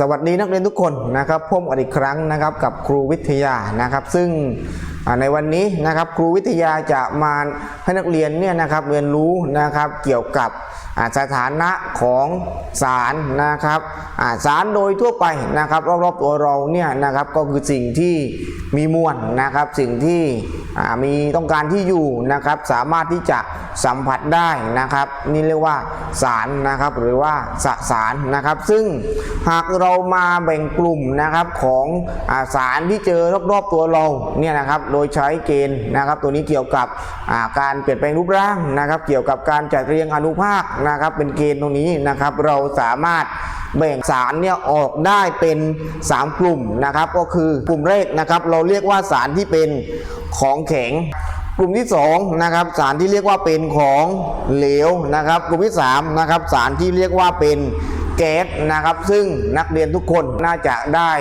สวัสดีนักเรียนทุกคนนะครับพบกันอีกครั้งนะครับกับครูวิทยานะครับ ซึ่ง ในวันนี้นะครับครูวิทยาจะมาให้นักเรียนเนี่ยนะครับเรียนรู้นะครับเกี่ยวกับสถานะของสารนะครับสารโดยทั่วไปนะครับรอบๆตัวเราเนี่ยนะครับก็คือสิ่งที่มีมวลนะครับสิ่งที่มีต้องการที่อยู่นะครับสามารถที่จะสัมผัสได้นะครับนี่เรียกว่าสารนะครับหรือว่าสสารนะครับซึ่งหากเรามาแบ่งกลุ่มนะครับของสารที่เจอรอบๆตัวเราเนี่ยนะครับโดยใช้เกณฑ์นะครับตัวนี้เกี่ยวกับการเปลี่ยนแปลงรูปร่างนะครับ เกี่ยวกับการจัดเรียงอนุภาคนะครับ เป็นเกณฑ์ตรงนี้นะครับ เราสามารถแบ่งสารเนี่ยออกได้เป็น 3 กลุ่มนะครับ ก็คือกลุ่มแรกนะครับ เราเรียกว่าสารที่เป็นของแข็งกลุ่มที่2นะครับสารที่เรียกว่าเป็นของเหลวนะครับ กลุ่มที่3นะครับสารที่เรียกว่าเป็น แก๊สนะครับ ซึ่งนักเรียนทุกคนน่าจะได้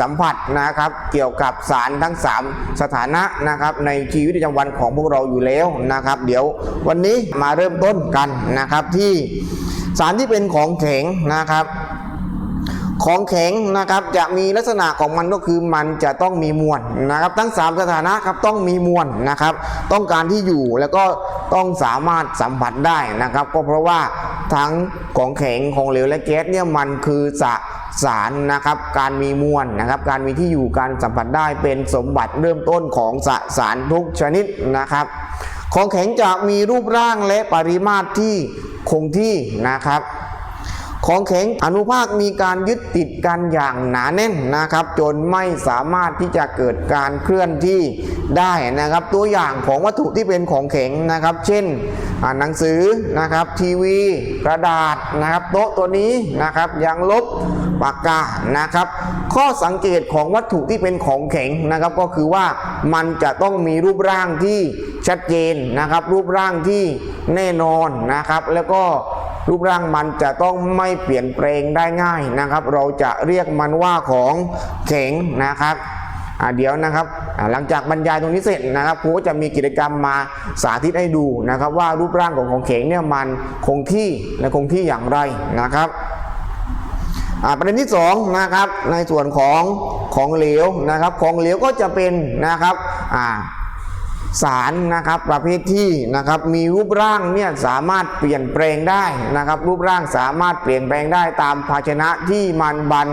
สัมผัสนะครับ เกี่ยวกับสารทั้ง 3 สถานะนะครับ ในชีวิตประจำวันของพวกเราอยู่แล้วนะครับ เดี๋ยววันนี้มาเริ่มต้นกันนะครับที่สารที่เป็นของแข็งนะครับของแข็งนะครับจะมีลักษณะของมันก็คือมันจะต้องมีมวลนะครับทั้ง 3 สถานะครับต้องมีมวลนะครับ ต้องการที่อยู่แล้วก็ต้องสามารถสัมผัสได้นะครับ ก็เพราะว่า ทั้งของแข็งของเหลวและแก๊สเนี่ยมันคือสสารนะครับ การมีมวลนะครับ การมีที่อยู่การสัมผัสได้เป็นสมบัติเริ่มต้นของสสารทุกชนิดนะครับ ของแข็งจะมีรูปร่างและปริมาตรที่คงที่นะครับ ของแข็งอนุภาคมีการยึดติดกันอย่างหนาแน่นนะครับ จนไม่สามารถที่จะเกิดการเคลื่อนที่ได้นะครับ ตัวอย่างของวัตถุที่เป็นของแข็งนะครับ เช่นหนังสือนะครับทีวี กระดาษนะครับ โต๊ะตัวนี้นะครับยางลบปากกานะครับ ข้อสังเกตของวัตถุที่เป็นของแข็งนะครับก็คือว่ามันจะต้องมีรูปร่างที่ชัดเจนนะครับ รูปร่างที่แน่นอนนะครับ แล้วก็ รูปร่างมันจะต้องไม่เปลี่ยนแปลงได้ง่ายนะครับ เราจะเรียกมันว่าของแข็งนะครับเดี๋ยวนะครับหลังจากบรรยายตรงนี้เสร็จนะครับครูก็จะมีกิจกรรมมาสาธิตให้ดูนะครับ ว่ารูปร่างของของแข็งเนี่ยมันคงที่และคงที่อย่างไรนะครับประเด็นที่สองนะครับในส่วนของของเหลวนะครับ ของเหลวก็จะเป็นนะครับอ่า สารนะครับประเภทที่นะครับมีรูปร่างเนี่ยสามารถเปลี่ยนแปลงได้นะครับ รูปร่างสามารถเปลี่ยนแปลงได้ตามภาชนะที่มันบรร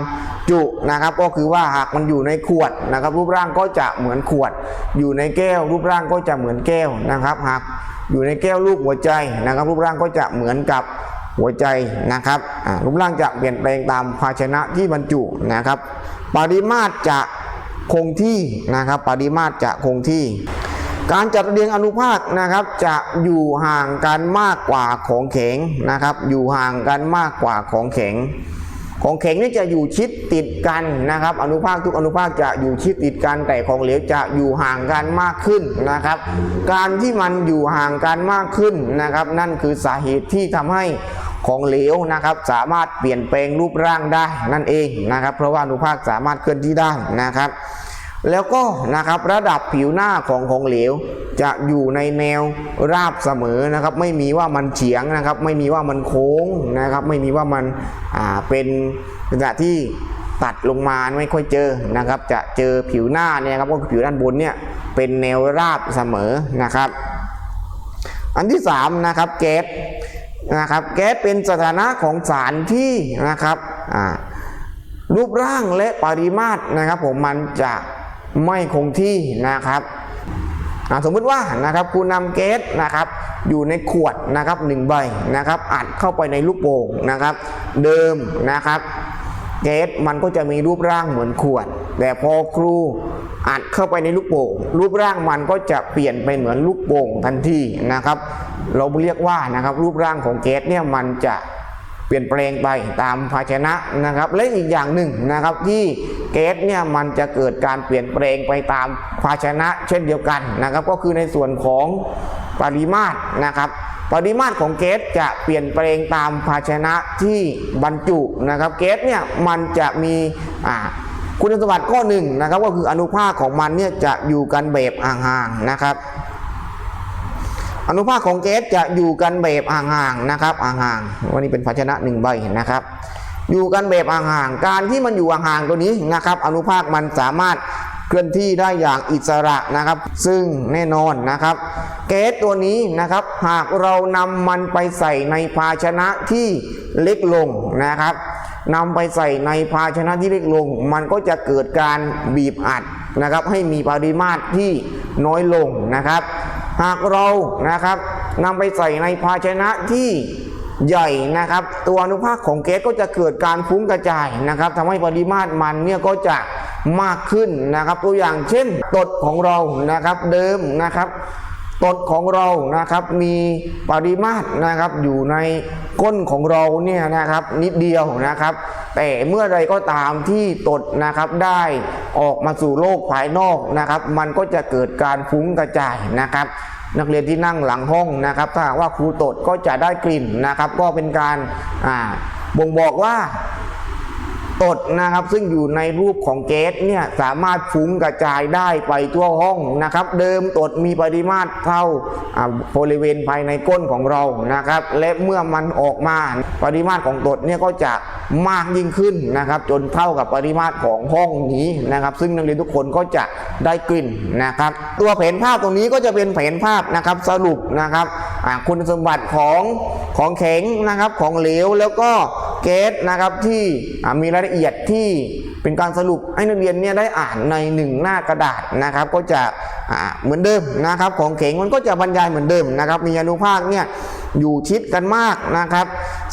จุนะครับ ก็คือว่าหากมันอยู่ในขวดนะครับ รูปร่างก็จะเหมือนขวด อยู่ในแก้ว รูปร่างก็จะเหมือนแก้วนะครับ หากอยู่ในแก้วรูปหัวใจนะครับ รูปร่างก็จะเหมือนกับหัวใจนะครับรูปร่างจะเปลี่ยนแปลงตามภาชนะที่บรรจุนะครับ ปริมาตรจะคงที่นะครับ ปริมาตรจะคงที่ การจัดเรียงอนุภาคนะครับ จะอยู่ห่างกันมากกว่าของแข็งนะครับ อยู่ห่างกันมากกว่าของแข็ง ของแข็งนี่จะอยู่ชิดติดกันนะครับ อนุภาคทุกอนุภาคจะอยู่ชิดติดกันแต่ของเหลวจะอยู่ห่างกันมากขึ้นนะครับ การที่มันอยู่ห่างกันมากขึ้นนะครับ นั่นคือสาเหตุที่ทำให้ของเหลวนะครับ สามารถเปลี่ยนแปลงรูปร่างได้นั่นเองนะครับ เพราะว่าอนุภาคสามารถเคลื่อนที่ได้นะครับ แล้วก็นะครับระดับผิวหน้าของของเหลว จะอยู่ในแนวราบเสมอนะครับ ไม่มีว่ามันเฉียงนะครับ ไม่มีว่ามันโค้งนะครับ ไม่มีว่ามันอ่าเป็นลักษณะที่ตัดลงมาไม่ค่อยเจอนะครับ จะเจอผิวหน้าเนี่ยครับก็คือผิวด้านบนเนี่ยเป็นแนวราบเสมอนะครับ อันที่สามนะครับแก๊สนะครับแก๊สเป็นสถานะของสารที่นะครับอ่ารูปร่างและปริมาตรนะครับผมมันจะ ไม่คงที่นะครับสมมติว่านะครับคุณนำแก๊สนะครับอยู่ในขวดนะครับหนึ่งใบนะครับอัดเข้าไปในลูกโป่งนะครับ เดิมนะครับแก๊สมันก็จะมีรูปร่างเหมือนขวด แต่พอครูอัดเข้าไปในลูกโป่งรูปร่างมันก็จะเปลี่ยนไปเหมือนลูกโป่งทันทีนะครับ เราเรียกว่านะครับรูปร่างของแก๊สเนี่ยมันจะ เปลี่ยนแปลงไปตามภาชนะนะครับและอีกอย่างหนึ่งนะครับที่แก๊สเนี่ยมันจะเกิดการเปลี่ยนแปลงไปตามภาชนะเช่นเดียวกันนะครับ ก็คือในส่วนของปริมาตรนะครับปริมาตรของแก๊สจะเปลี่ยนแปลงตามภาชนะที่บรรจุนะครับแก๊สเนี่ยมันจะมีคุณสมบัติข้อหนึ่งนะครับก็คืออนุภาคของมันเนี่ยจะอยู่กันแบบห่างๆนะครับ อนุภาคของแก๊สจะอยู่กันแบบห่างๆนะครับห่างๆวันนี้เป็นภาชนะหนึ่งใบนะครับ อยู่กันแบบห่างๆการที่มันอยู่ห่างๆตัวนี้นะครับ อนุภาคมันสามารถเคลื่อนที่ได้อย่างอิสระนะครับ ซึ่งแน่นอนนะครับ แก๊สตัวนี้นะครับ หากเรานำมันไปใส่ในภาชนะที่เล็กลงนะครับนำไปใส่ในภาชนะที่เล็กลง มันก็จะเกิดการบีบอัดนะครับ ให้มีปริมาตรที่น้อยลงนะครับ หากเรานะครับนำไปใส่ในภาชนะที่ใหญ่นะครับ ตัวอนุภาคของแก๊สก็จะเกิดการฟุ้งกระจายนะครับทำให้ปริมาตรมันเนี่ยก็จะมากขึ้นนะครับ ตัวอย่างเช่นตดของเรานะครับเดิมนะครับ ตดของเรานะครับมีปริมาตรนะครับอยู่ในก้นของเราเนี่ยนะครับนิดเดียวนะครับ แต่เมื่อใดก็ตามที่ตดนะครับได้ออกมาสู่โลกภายนอกนะครับ มันก็จะเกิดการฟุ้งกระจายนะครับ นักเรียนที่นั่งหลังห้องนะครับถ้าว่าครูตดก็จะได้กลิ่นนะครับ ก็เป็นการบ่งบอกว่า ตดนะครับ ซึ่งอยู่ในรูปของแก๊สเนี่ยสามารถฟุ้งกระจายได้ไปทั่วห้องนะครับ เดิมตดมีปริมาตรเท่าบริเวณภายในก้นของเรานะครับ และเมื่อมันออกมาปริมาตรของตดเนี่ยก็จะมากยิ่งขึ้นนะครับ จนเท่ากับปริมาตรของห้องนี้นะครับ ซึ่งนักเรียนทุกคนก็จะได้กลิ่นนะครับ ตัวแผนภาพตรงนี้ก็จะเป็นแผนภาพนะครับสรุปนะครับคุณสมบัติของของแข็งนะครับของเหลวแล้วก็ แก๊สนะครับที่มีรายละเอียดที่เป็นการสรุปให้นักเรียนเนี่ยได้อ่านในหนึ่งหน้ากระดาษนะครับ ก็จะเหมือนเดิมนะครับ ของแข็งมันก็จะบรรยายเหมือนเดิมนะครับ มีอนุภาคเนี่ยอยู่ชิดกันมากนะครับ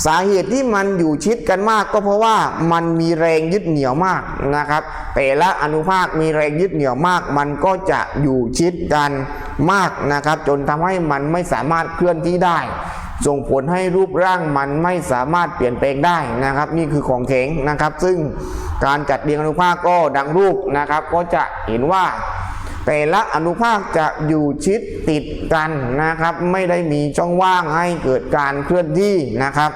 สาเหตุที่มันอยู่ชิดกันมากก็เพราะว่ามันมีแรงยึดเหนี่ยวมากนะครับ แต่ละอนุภาคมีแรงยึดเหนี่ยวมาก มันก็จะอยู่ชิดกันมากนะครับ จนทำให้มันไม่สามารถเคลื่อนที่ได้ ส่งผลให้รูปร่างมันไม่สามารถเปลี่ยนแปลงได้นะครับ นี่คือของแข็งนะครับ ซึ่งการจัดเรียงอนุภาคก็ดังรูปนะครับ ก็จะเห็นว่า แต่ละอนุภาคจะอยู่ชิดติดกันนะครับ ไม่ได้มีช่องว่างให้เกิดการเคลื่อนที่นะครับ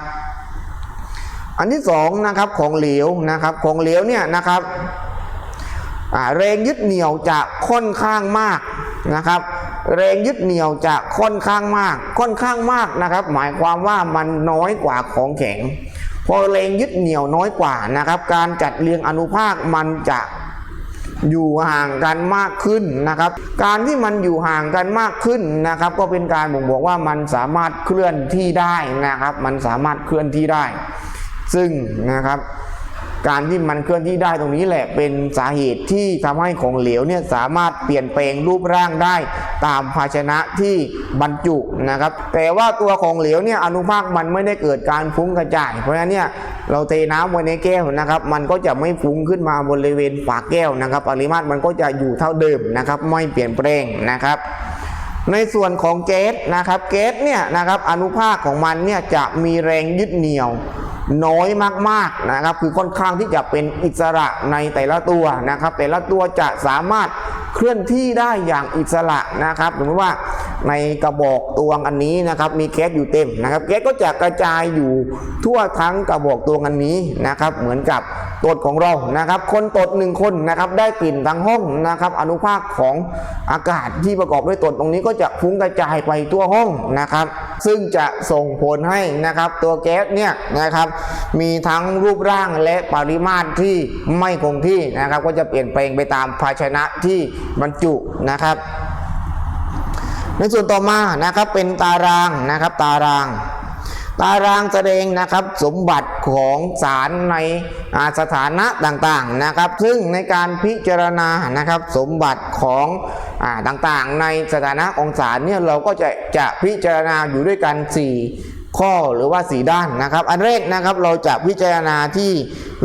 อันที่สองนะครับของเหลวนะครับของเหลวเนี่ยนะครับแรงยึดเหนี่ยวจะค่อนข้างมากนะครับ แรงยึดเหนี่ยวจะค่อนข้างมาก ค่อนข้างมากนะครับ หมายความว่ามันน้อยกว่าของแข็ง พอแรงยึดเหนี่ยวน้อยกว่านะครับ การจัดเรียงอนุภาคมันจะอยู่ห่างกันมากขึ้นนะครับ การที่มันอยู่ห่างกันมากขึ้นนะครับ ก็เป็นการบ่งบอกว่ามันสามารถเคลื่อนที่ได้นะครับ มันสามารถเคลื่อนที่ได้ ซึ่งนะครับ การที่มันเคลื่อนที่ได้ตรงนี้แหละเป็นสาเหตุที่ทำให้ของเหลวเนี่ยสามารถเปลี่ยนแปลงรูปร่างได้ตามภาชนะที่บรรจุนะครับ แต่ว่าตัวของเหลวเนี่ยอนุภาคมันไม่ได้เกิดการฟุ้งกระจาย เพราะฉะนั้นเนี่ยเราเทน้ำไว้ในแก้วนะครับ มันก็จะไม่ฟุ้งขึ้นมาบริเวณปากแก้วนะครับปริมาตรมันก็จะอยู่เท่าเดิมนะครับ ไม่เปลี่ยนแปลงนะครับในส่วนของแก๊สนะครับแก๊สเนี่ยนะครับอนุภาคของมันเนี่ยจะมีแรงยึดเหนี่ยว น้อยมากๆนะครับ คือค่อนข้างที่จะเป็นอิสระในแต่ละตัวนะครับ แต่ละตัวจะสามารถเคลื่อนที่ได้อย่างอิสระนะครับสมมติว่าในกระบอกตวงอันนี้นะครับมีแก๊สอยู่เต็มนะครับแก๊สก็จะกระจายอยู่ทั่วทั้งกระบอกตวงอันนี้นะครับ เหมือนกับ ตดของเรานะครับ คนตดหนึ่งคนนะครับได้กลิ่นทั้งห้องนะครับอนุภาคของอากาศที่ประกอบด้วยตดตรงนี้ก็จะฟุ้งกระจายไปทั่วห้องนะครับ ซึ่งจะส่งผลให้นะครับตัวแก๊สเนี่ยนะครับมีทั้งรูปร่างและปริมาตรที่ไม่คงที่นะครับก็จะเปลี่ยนแปลงไปตามภาชนะที่บรรจุนะครับ ในส่วนต่อมานะครับเป็นตารางนะครับตาราง ตารางแสดงนะครับสมบัติของสารในสถานะต่างๆนะครับ ซึ่งในการพิจารณานะครับสมบัติของอต่างๆ ในสถานะของสารเนี่ยเราก็จะจะพิจารณาอยู่ด้วยกัน 4ข้อหรือว่า4ด้านนะครับ อันแรกนะครับเราจะพิจารณาที่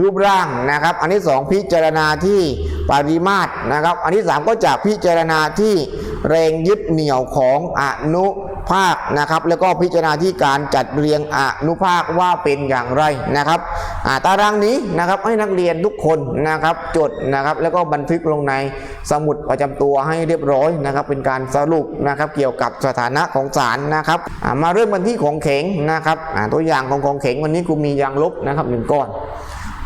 รูปร่างนะครับ อันที่ 2 พิจารณาที่ปริมาตรนะครับ อันที่ 3 ก็จะพิจารณาที่แรงยึดเหนี่ยวของอนุ ภาคนะครับ แล้วก็พิจารณาที่การจัดเรียงอนุภาคว่าเป็นอย่างไรนะครับาตารางนี้นะครับให้นักเรียนทุกคนนะครับจดนะครับแล้วก็บันทึกลงในสมุดประจำตัวให้เรียบร้อยนะครับเป็นการสรุปนะครับเกี่ยวกับสถานะของสารนะครับามาเริ่มกันที่ของแข็งนะครับตัวอย่างของของแข็งวันนี้ครูมียางลบนะครับหนึ่งก้อน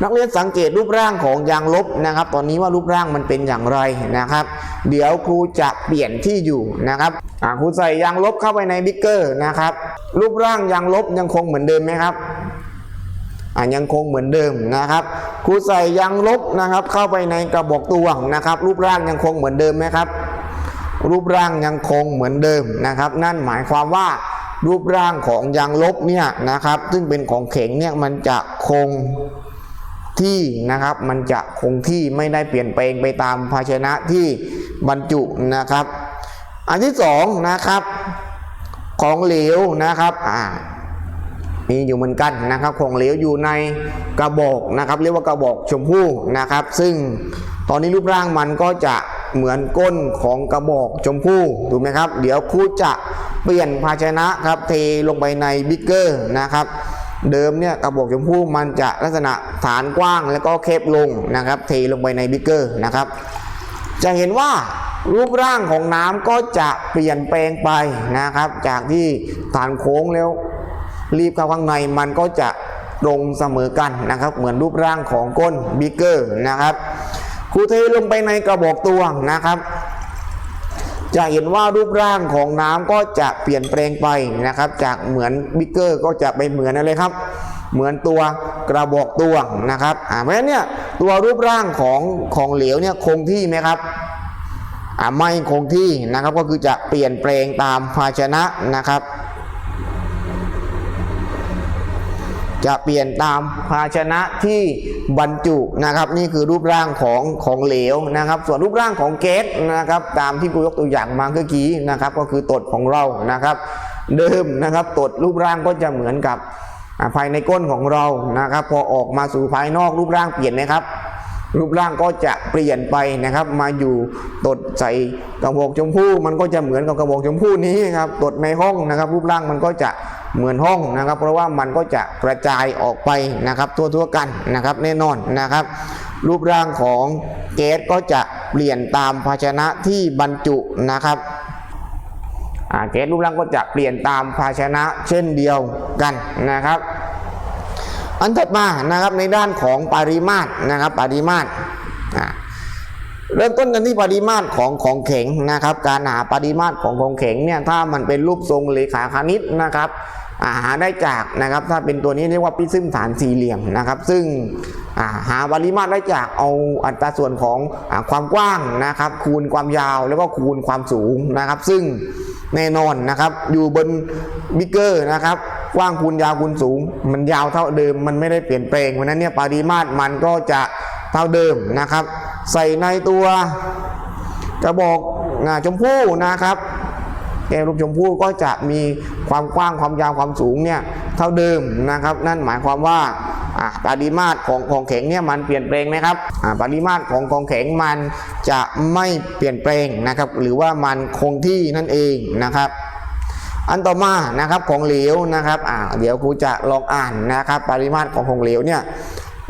นักเรียนสังเกตรูปร่างของยางลบนะครับ ตอนนี้ว่ารูปร่างมันเป็นอย่างไรนะครับ เดี๋ยวครูจะเปลี่ยนที่อยู่นะครับครูใส่ยางลบเข้าไปในบิ๊กเกอร์นะครับ รูปร่างยางลบยังคงเหมือนเดิมไหมครับยังคงเหมือนเดิมนะครับ ครูใส่ยางลบนะครับ เข้าไปในกระบอกตวงนะครับ รูปร่างยังคงเหมือนเดิมไหมครับ รูปร่างยังคงเหมือนเดิมนะครับ นั่นหมายความว่ารูปร่างของยางลบเนี่ยนะครับ ซึ่งเป็นของเข็งเนี่ยมันจะคง ที่นะครับมันจะคงที่ไม่ได้เปลี่ยนแปลงไปตามภาชนะที่บรรจุนะครับ อันที่สองนะครับของเหลวนะครับอ่ามีอยู่เหมือนกันนะครับ ของเหลวอยู่ในกระบอกนะครับ เรียกว่ากระบอกชมพู่นะครับ ซึ่งตอนนี้รูปร่างมันก็จะเหมือนก้นของกระบอกชมพู่ถูกไหมครับ เดี๋ยวครูจะเปลี่ยนภาชนะครับ เทลงไปในบิ๊กเกอร์นะครับ เดิมเนี่ยกระบอกชมพู่มันจะลักษณะฐานกว้างแล้วก็เคบลงนะครับ เทลงไปในบิ๊กเกอร์นะครับ จะเห็นว่ารูปร่างของน้ำก็จะเปลี่ยนแปลงไปนะครับ จากที่ฐานโค้งแล้วรีบเข้าข้างในมันก็จะตรงเสมอกันนะครับ เหมือนรูปร่างของก้นบิ๊กเกอร์นะครับครูเทลงไปในกระบอกตวงนะครับ จะเห็นว่ารูปร่างของน้ำก็จะเปลี่ยนแปลงไปนะครับ จากเหมือนบิ๊กเกอร์ก็จะไปเหมือนอะไรครับ เหมือนตัวกระบอกตวงนะครับอ่าเพราะฉะนั้นเนี่ยตัวรูปร่างของของเหลวเนี่ยคงที่ไหมครับอ่าไม่คงที่นะครับก็คือจะเปลี่ยนแปลงตามภาชนะนะครับ จะเปลี่ยนตามภาชนะที่บรรจุนะครับ นี่คือรูปร่างของของเหลวนะครับ ส่วนรูปร่างของแก๊สนะครับ ตามที่กูยกตัวอย่างมาเมื่อกี้นะครับ ก็คือตดของเรานะครับ เดิมนะครับตดรูปร่างก็จะเหมือนกับภายในก้นของเรานะครับ พอออกมาสู่ภายนอกรูปร่างเปลี่ยนไหมครับ รูปร่างก็จะเปลี่ยนไปนะครับ มาอยู่ตดใส่กระบอกชมพู่มันก็จะเหมือนกับกระบอกชมพู่นี้ครับตดในห้องนะครับ รูปร่างมันก็จะ เหมือนห้องนะครับ เพราะว่ามันก็จะกระจายออกไปนะครับทั่วๆกันนะครับแน่นอนนะครับ รูปร่างของแก๊สก็จะเปลี่ยนตามภาชนะที่บรรจุนะครับแก๊สรูปร่างก็จะเปลี่ยนตามภาชนะเช่นเดียวกันนะครับ อันถัดมานะครับในด้านของปริมาตรนะครับปริมาตร เริ่มต้นกันที่ปริมาตรของของแข็งนะครับ การหาปริมาตรของของแข็งเนี่ยถ้ามันเป็นรูปทรงเลขาคณิตนะครับาหาได้จากนะครับ ถ้าเป็นตัวนี้เรียกว่าพิซึมฐานสี่เหลี่ยมนะครับ ซึ่งาหาปริมาตรได้จากเอาอัตราส่วนของอความกว้างนะครับ คูณความยาวแล้วก็คูณความสูงนะครับ ซึ่งแน่นอนนะครับ อยู่บนบิ๊กเกอร์นะครับกว้างคูณยาวคูณสูง มันยาวเท่าเดิมมันไม่ได้เปลี่ยนแปลงเพราะนั้นเนี่ยปริมาตรมันก็จะ เท่าเดิมนะครับ ใส่ในตัวกระบอกอ่าชมพู่นะครับแก้วรูปชมพู่ก็จะมีความกว้างความยาวความสูงเนี่ยเท่าเดิมนะครับ นั่นหมายความว่าปริมาตรของของแข็งเนี่ยมันเปลี่ยนแปลงไหมครับปริมาตรของของแข็งมันจะไม่เปลี่ยนแปลงนะครับ หรือว่ามันคงที่นั่นเองนะครับ อันต่อมานะครับของเหลวนะครับเดี๋ยวครูจะลองอ่านนะครับ ปริมาตรของของเหลวเนี่ย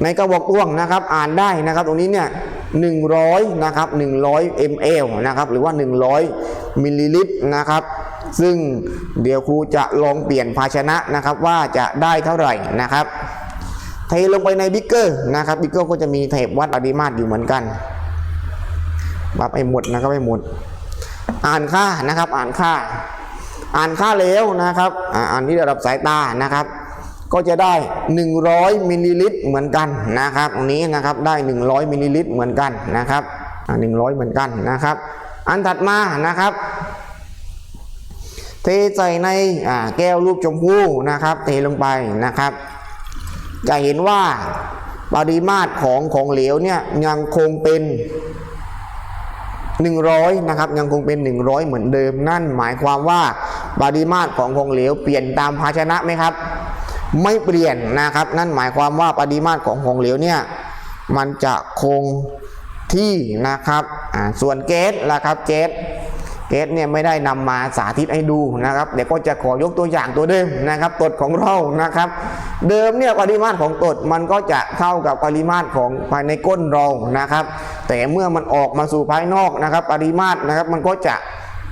ในกระบอกตวงนะครับอ่านได้นะครับ ตรงนี้เนี่ย100นะครับ100 ml นะครับหรือว่า 100มิลลิลิตรนะครับ ซึ่งเดี๋ยวครูจะลองเปลี่ยนภาชนะนะครับว่าจะได้เท่าไหร่นะครับ เทลงไปในบิ๊กเกอร์นะครับบิ๊กเกอร์ก็จะมีเทปวัดปริมาตรอยู่เหมือนกันวัดไปหมดนะครับไปหมด อ่านค่านะครับอ่านค่า อ่านค่าแล้วนะครับอ่าอ่านที่ระดับสายตานะครับ ก็จะได้ 100มิลลิลิตรเหมือนกันนะครับตรงนี้นะครับได้ 100มิลลิลิตรเหมือนกันนะครับอ่า100เหมือนกันนะครับ อันถัดมานะครับ เทใส่ในแก้วรูปชมพู่นะครับ เทลงไปนะครับ จะเห็นว่าปริมาตรของของเหลวเนี่ยยังคงเป็น 100นะครับยังคงเป็น 100 เหมือนเดิม นั่นหมายความว่าปริมาตรของของเหลวเปลี่ยนตามภาชนะไหมครับ ไม่เปลี่ยนนะครับ นั่นหมายความว่าปริมาตรของของเหลวเนี่ยมันจะคงที่นะครับส่วนแก๊สล่ะครับแก๊สแก๊สเนี่ยไม่ได้นำมาสาธิตให้ดูนะครับเดี๋ยวก็จะขอยกตัวอย่างตัวเดิมนะครับตดของเรานะครับ เดิมเนี่ยปริมาตรของตดมันก็จะเท่ากับปริมาตรของภายในก้นเรานะครับ แต่เมื่อมันออกมาสู่ภายนอกนะครับ ปริมาตรนะครับมันก็จะ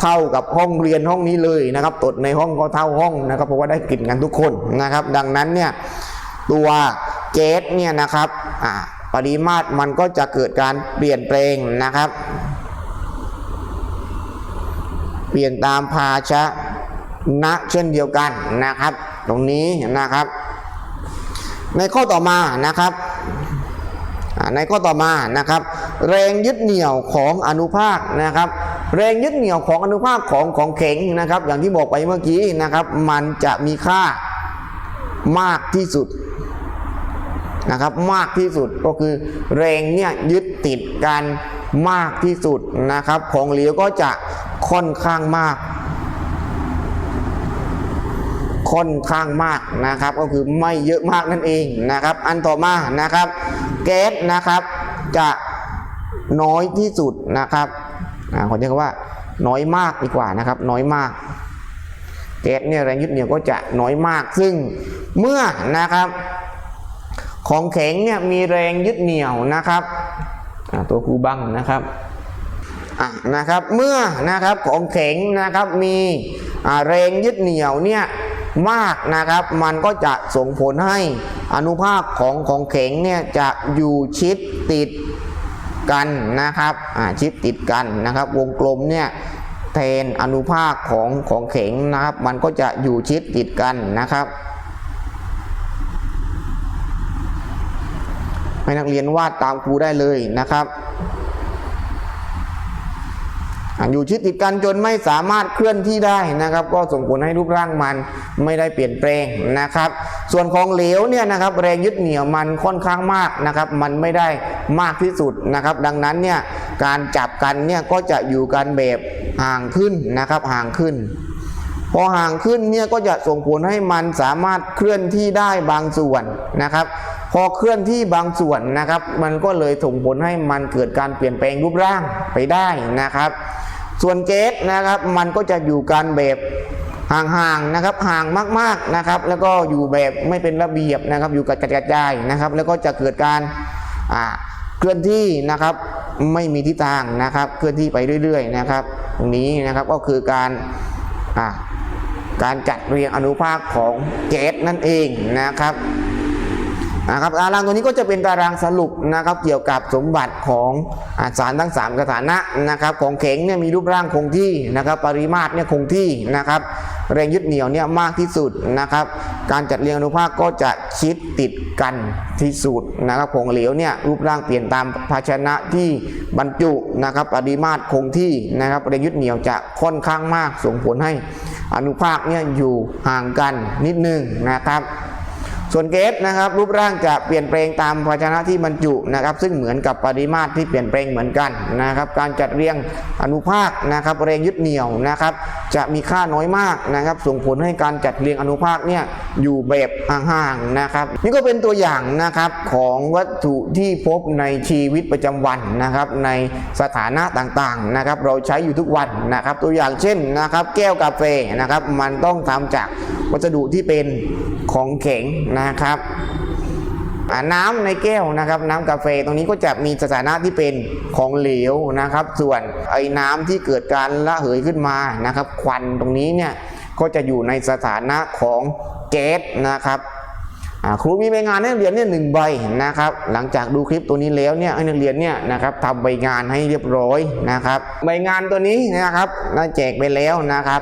เท่ากับห้องเรียนห้องนี้เลยนะครับตดในห้องก็เท่าห้องนะครับเพราะว่าได้กลิ่นกันทุกคนนะครับ ดังนั้นเนี่ยตัวแก๊สเนี่ยนะครับปริมาตรมันก็จะเกิดการเปลี่ยนแปลงนะครับ เปลี่ยนตามภาชนะเช่นเดียวกันนะครับ ตรงนี้นะครับ ในข้อต่อมานะครับในข้อต่อมานะครับ แรงยึดเหนี่ยวของอนุภาคนะครับ แรงยึดเหนี่ยวของอนุภาคของของแข็งนะครับ อย่างที่บอกไปเมื่อกี้นะครับ มันจะมีค่ามากที่สุดนะครับ มากที่สุดก็คือแรงเนี่ยยึดติดกันมากที่สุดนะครับ ของเหลวก็จะค่อนข้างมาก ค่อนข้างมากนะครับ ก็คือไม่เยอะมากนั่นเองนะครับ อันต่อมานะครับ แก๊สนะครับจะน้อยที่สุดนะครับ อ่าขอใช้คำว่าน้อยมากดีกว่านะครับ น้อยมากแก๊สเนี่ยแรงยึดเหนี่ยวก็จะน้อยมาก ซึ่งเมื่อนะครับ ของแข็งเนี่ยมีแรงยึดเหนี่ยวนะครับตัวครูบังนะครับอะนะครับเมื่อนะครับของแข็งนะครับมีแรงยึดเหนี่ยวเนี่ยมากนะครับ มันก็จะส่งผลให้อนุภาคของของแข็งเนี่ยจะอยู่ชิดติด กันนะครับชิดติดกันนะครับ วงกลมเนี่ยแทนอนุภาคของของเข็งนะครับ มันก็จะอยู่ชิดติดกันนะครับ ให้นักเรียนวาดตามครูได้เลยนะครับ อะอยู่ชิดติดกันจนไม่สามารถเคลื่อนที่ได้นะครับ ก็ส่งผลให้รูปร่างมันไม่ได้เปลี่ยนแปลงนะครับ ส่วนของเหลวเนี่ยนะครับแรงยึดเหนี่ยวมันค่อนข้างมากนะครับ มันไม่ได้มากที่สุดนะครับ ดังนั้นเนี่ยการจับกันเนี่ยก็จะอยู่กันแบบห่างขึ้นนะครับห่างขึ้นพอห่างขึ้นเนี่ยก็จะส่งผลให้มันสามารถเคลื่อนที่ได้บางส่วนนะครับ พอเคลื่อนที่บางส่วนนะครับ มันก็เลยส่งผลให้มันเกิดการเปลี่ยนแปลงรูปร่างไปได้นะครับ ส่วนเกสนะครับมันก็จะอยู่กันแบบห่างๆนะครับห่างมากๆนะครับ แล้วก็อยู่แบบไม่เป็นระเบียบนะครับ อยู่กระจัดกระจายนะครับ แล้วก็จะเกิดการเคลื่อนที่นะครับไม่มีทิศทางนะครับ เคลื่อนที่ไปเรื่อยๆนะครับตรงนี้นะครับก็คือการการจัดเรียงอนุภาคของเกสนั่นเองนะครับ นะครับตารางตัวนี้ก็จะเป็นตารางสรุปนะครับ เกี่ยวกับสมบัติของอาสารทั้ง 3 สถานะนะครับ ของแข็งเนี่ยมีรูปร่างคงที่นะครับ ปริมาตรเนี่ยคงที่นะครับ แรงยึดเหนี่ยวเนี่ยมากที่สุดนะครับ การจัดเรียงอนุภาคก็จะชิดติดกันที่สุดนะครับของเหลวเนี่ยรูปร่างเปลี่ยนตามภาชนะที่บรรจุนะครับ ปริมาตรคงที่นะครับ แรงยึดเหนี่ยวจะค่อนข้างมากส่งผลให้อนุภาคเนี่ยอยู่ห่างกันนิดนึงนะครับ ส่วนเกสนะครับรูปร่างจะเปลี่ยนแปลงตามภาชนะที่บรรจุนะครับ ซึ่งเหมือนกับปริมาตรที่เปลี่ยนแปลงเหมือนกันนะครับ การจัดเรียงอนุภาคนะครับแรงยึดเหนี่ยวนะครับ จะมีค่าน้อยมากนะครับ ส่งผลให้การจัดเรียงอนุภาคเนี่ยอยู่แบบห่างๆนะครับ นี่ก็เป็นตัวอย่างนะครับของวัตถุที่พบในชีวิตประจำวันนะครับ ในสถานะต่างๆนะครับ เราใช้อยู่ทุกวันนะครับ ตัวอย่างเช่นนะครับ แก้วกาแฟนะครับ มันต้องทำจากวัสดุที่เป็นของแข็งนะครับน้ำในแก้วนะครับน้ำกาแฟตรงนี้ก็จะมีสถานะที่เป็นของเหลวนะครับ ส่วนไอ้น้ำที่เกิดการระเหยขึ้นมานะครับ ควันตรงนี้เนี่ยก็จะอยู่ในสถานะของแก๊สนะครับครูมีใบงานให้นักเรียนเนี่ยหนึ่งใบนะครับ หลังจากดูคลิปตัวนี้แล้วเนี่ยให้นักเรียนเนี่ยนะครับทำใบงานให้เรียบร้อยนะครับ ใบงานตัวนี้นะครับน่าแจกไปแล้วนะครับ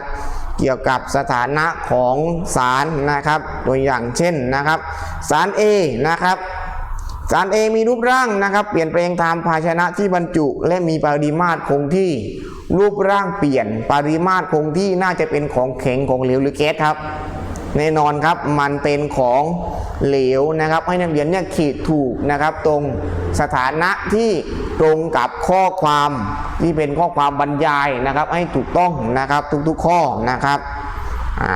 เกี่ยวกับสถานะของสารนะครับ ตัวอย่างเช่นนะครับ สาร A นะครับสาร A มีรูปร่างนะครับเปลี่ยนแปลงตามภาชนะที่บรรจุ และมีปริมาตรคงที่ รูปร่างเปลี่ยนปริมาตรคงที่น่าจะเป็นของแข็งของเหลวหรือแก๊สครับ แน่นอนครับมันเป็นของเหลวนะครับ ให้นักเรียนเนี่ยขีดถูกนะครับ ตรงสถานะที่ตรงกับข้อความที่เป็นข้อความบรรยายนะครับ ให้ถูกต้องนะครับทุกๆข้อนะครับอ่า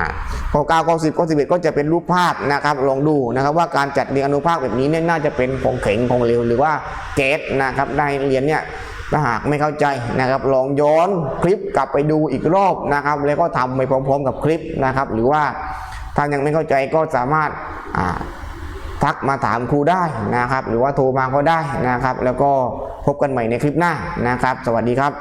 ข้อ9ข้อ10ข้อ11 ก็จะเป็นรูปภาพนะครับ ลองดูนะครับว่าการจัดเรียงอนุภาคแบบนี้เนี่ยน่าจะเป็นของแข็งของเหลวหรือว่าแก๊สนะครับ ได้เรียนเนี่ยถ้าหากไม่เข้าใจนะครับ ลองย้อนคลิปกลับไปดูอีกรอบนะครับ แล้วก็ทำไปพร้อม ๆ กับคลิปนะครับ หรือว่า ถ้ายังไม่เข้าใจก็สามารถทักมาถามครูได้นะครับ หรือว่าโทรมาก็ได้นะครับ แล้วก็พบกันใหม่ในคลิปหน้านะครับ สวัสดีครับ